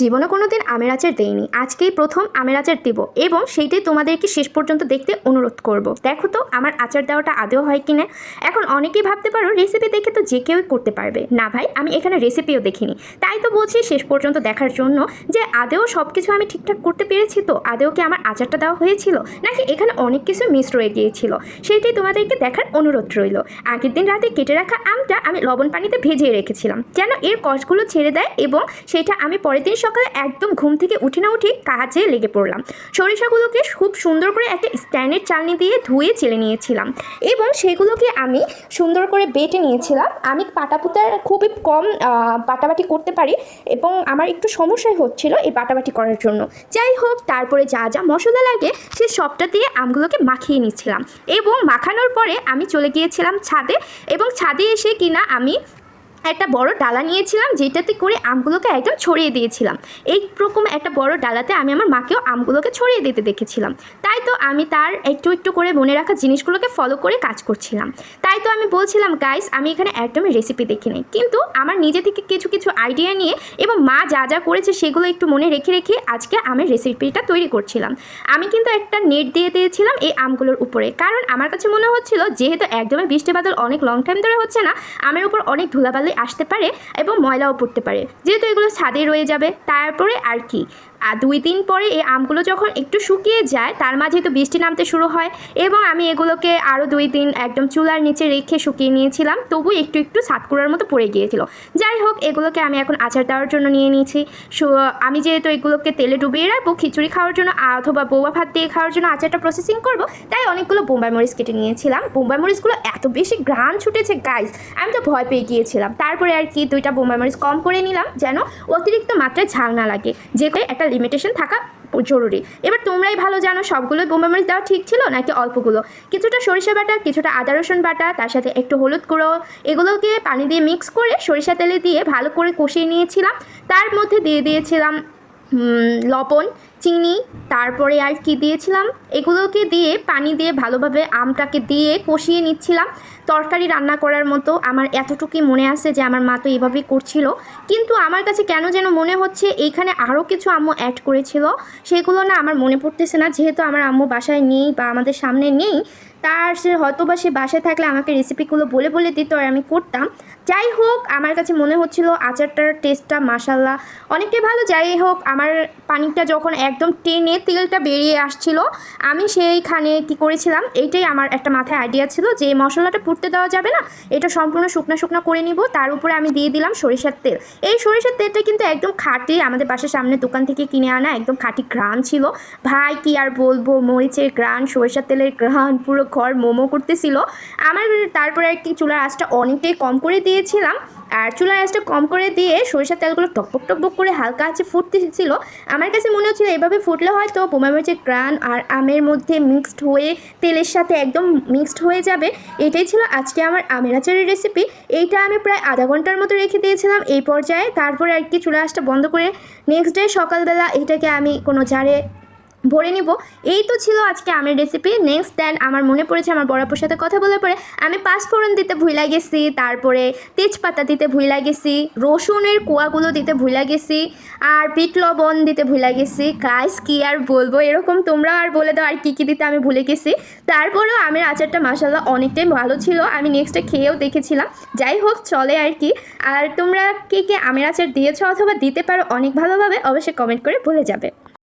জীবনে কোনো দিন আমের আচার দেইনি। আজকেই প্রথম আমের আচার দেব এবং সেইটাই তোমাদেরকে শেষ পর্যন্ত দেখতে অনুরোধ করব। দেখো তো, আমার আচার দেওয়াটা আদেও হয় কি না এখন অনেকেই ভাবতে পারো রেসিপি দেখে তো যে কেউই করতে পারবে। না ভাই, আমি এখানে রেসিপিও দেখিনি। তাই তো বলছি শেষ পর্যন্ত দেখার জন্য যে আদেও সব কিছু আমি ঠিকঠাক করতে পেরেছি তো? আদেও কি আমার আচারটা দেওয়া হয়েছিল? নাকি এখানে অনেক কিছু মিস রয়ে গিয়েছিল? সেইটাই তোমাদেরকে দেখার অনুরোধ রইল। আগের দিন রাতে কেটে রাখা আমটা আমি লবণ পানিতে ভেজিয়ে রেখেছিলাম। যেন এর কষগুলো ছেড়ে দেয় এবং সেটা আমি পরের দিন সকালে একদম ঘুম থেকে উঠে না উঠে কাজে লেগে পড়লাম। সরিষাগুলোকে খুব সুন্দর করে একটা স্ট্যান্ডের চালনি দিয়ে ধুয়ে চেলে নিয়েছিলাম এবং সেগুলোকে আমি সুন্দর করে বেটে নিয়েছিলাম। আমি পাটাপুতার খুবই কম বাটাবাটি করতে পারি এবং আমার একটু সমস্যাই হচ্ছিল এই বাটাবাটি করার জন্য। যাই হোক, তারপরে যা যা মশলা লাগে সে সবটা দিয়ে আমগুলোকে মাখিয়ে নিচ্ছিলাম এবং মাখানোর পরে আমি চলে গিয়েছিলাম ছাদে এবং ছাদে এসে কিনা আমি একটা বড় ডালা নিয়েছিলাম, যেটাতে করে আমগুলোকে একদম ছড়িয়ে দিয়েছিলাম। এই রকম একটা বড় ডালাতে আমি আমার মাকেও আমগুলোকে ছড়িয়ে দিতে দেখেছিলাম। তাই তো আমি তার একটু একটু করে মনে রাখা জিনিসগুলোকে ফলো করে কাজ করছিলাম। তাই তো আমি বলছিলাম গাইস আমি এখানে একদমই রেসিপি দেখি নাই। কিন্তু আমার নিজে থেকে কিছু কিছু আইডিয়া নিয়ে এবং মা যা যা করেছে সেগুলো একটু মনে রেখে রেখে আজকে আমের রেসিপিটা তৈরি করছিলাম। আমি কিন্তু একটা নেট দিয়ে দিয়েছিলাম এই আমগুলোর উপরে। কারণ আমার কাছে মনে হচ্ছিল, যেহেতু একদমই বৃষ্টি বাদল অনেক লং টাইম ধরে হচ্ছে না, আমের উপর অনেক ধুলাবালি আসতে পারে এবং ময়লাও পড়তে পারে। যেহেতু এগুলো ছাদে রয়ে যাবে তারপরে আর কি। আর দুই দিন পরে এই আমগুলো যখন একটু শুকিয়ে যায়, তার মাঝে তো বৃষ্টি নামতে শুরু হয় এবং আমি এগুলোকে আরও দুই দিন একদম চুলার নিচে রেখে শুকিয়ে নিয়েছিলাম, তবু একটু একটু সাতকুড়ার মতো পড়ে গিয়েছিল। যাই হোক, এগুলোকে আমি এখন আচার দেওয়ার জন্য নিয়ে নিয়েছি। আমি যেহেতু এগুলোকে তেলে ডুবিয়ে রাখব, খিচুড়ি খাওয়ার জন্য অথবা বৌয়া ভাত দিয়ে খাওয়ার জন্য আচারটা প্রসেসিং করব, তাই অনেকগুলো বোম্বাই মরিচ কেটে নিয়েছিলাম। বোম্বাই মরিচগুলো এত বেশি গ্রান ছুটেছে গাইস আমি তো ভয় পেয়ে গিয়েছিলাম। তারপরে আর কি দুইটা বোম্বাই মরিচ কম করে নিলাম, যেন অতিরিক্ত মাত্রায় ঝাল না লাগে। যে একটা লিমিটেশন থাকা জরুরি। এবার তোমরাই ভালো জানো সবগুলো বোম্বাই মরিচ দেওয়া ঠিক ছিল নাকি অল্পগুলো? কিছুটা সরিষা বাটা, কিছুটা আদা রসুন বাটা, তার সাথে একটু হলুদ গুঁড়ো, এগুলোকে পানি দিয়ে মিক্স করে সরিষা তেলে দিয়ে ভালো করে কষিয়ে নিয়েছিলাম। তার মধ্যে দিয়ে দিয়েছিলাম লবণ, চিনি, তারপরে আর কি দিয়েছিলাম? এগুলোকে দিয়ে পানি দিয়ে ভালোভাবে আমটাকে দিয়ে কষিয়ে নিচ্ছিলাম। তরকারি রান্না করার মতো আমার এতটুকুই মনে আছে যে আমার মা তো এভাবেই করছিল। কিন্তু আমার কাছে কেন যেন মনে হচ্ছে এইখানে আরও কিছু আম্মু অ্যাড করেছিল। সেগুলো না আমার মনে পড়তেছে না। যেহেতু আমার আম্মু বাসায় নেই বা আমাদের সামনে নেই, তার সে হয়তো বা সে বাসায় থাকলে আমাকে রেসিপিগুলো বলে বলে দিত আর আমি করতাম। যাই হোক, আমার কাছে মনে হচ্ছিল আচারটার টেস্টটা মাসাল্লাহ অনেকটাই ভালো। যাই হোক, আমার পানিটা যখন একদম টেনে তেলটা বেরিয়ে আসছিল, আমি সেইখানে কি করেছিলাম, এইটাই আমার একটা মাথায় আইডিয়া ছিল যে মশলাটা পুড়তে দেওয়া যাবে না? এটা সম্পূর্ণ শুকনো শুকনো করে নিব। তার উপরে আমি দিয়ে দিলাম সরিষার তেল। এই সরিষার তেলটা কিন্তু একদম খাঁটি, আমাদের বাসার সামনে দোকান থেকে কিনে আনা একদম খাঁটি ঘ্রাণ ছিল। ভাই, কি আর বলব? মরিচের ঘ্রাণ, সরিষার তেলের ঘ্রাণ, পুরো ঘর মোমো করতেছিল। আমার তারপরে একটি চুলার আঁচটা অনেকটাই কম করে দিয়েছিলাম। আর চুলার আঁচটা কম করে দিয়ে সরিষার তেলগুলো টকবক টকবক করে হালকা আছে ফুটতেছিল আমার কাছে মনে হচ্ছিল এভাবে ফুটলে হয়তো বোমা মরিচের গ্রান আর আমের মধ্যে মিক্সড হয়ে তেলের সাথে একদম মিক্সড হয়ে যাবে। এটাই ছিল আজকে আমার আমের আচারের রেসিপি এইটা আমি প্রায় আধা ঘণ্টার মতো রেখে দিয়েছিলাম। এই পর্যায়ে তারপরে আর কি চুলা আঁচটা বন্ধ করে নেক্সট ডে সকালবেলা এটাকে আমি কোনো জারে ভরে নিব। এই তো ছিল আজকে আমের রেসিপি নেক্সট দেন আমার মনে পড়েছে আমার বড়াপুর সাথে কথা বলে পরে আমি পাঁচফোড়ন দিতে ভুলে গেছি, তারপরে তেজপাতা দিতে ভুলে গেছি, রসুনের কোয়াগুলো দিতে ভুলে গেছি, আর পিট লবণ দিতে ভুলে গেছি। গাইস কি আর বলব? এরকম তোমরা আর বলে দাও আর কী কী দিতে আমি ভুলে গেছি। তারপরেও আমের আচারটা মাসাল্লাহ অনেকটাই ভালো ছিল। আমি নেক্সটে খেয়েও দেখেছিলাম। যাই হোক, চলে আর কি। আর তোমরা কে কে আমের আচার দিয়েছ অথবা দিতে পারো অনেক ভালোভাবে, অবশ্যই কমেন্ট করে বলে যাবে।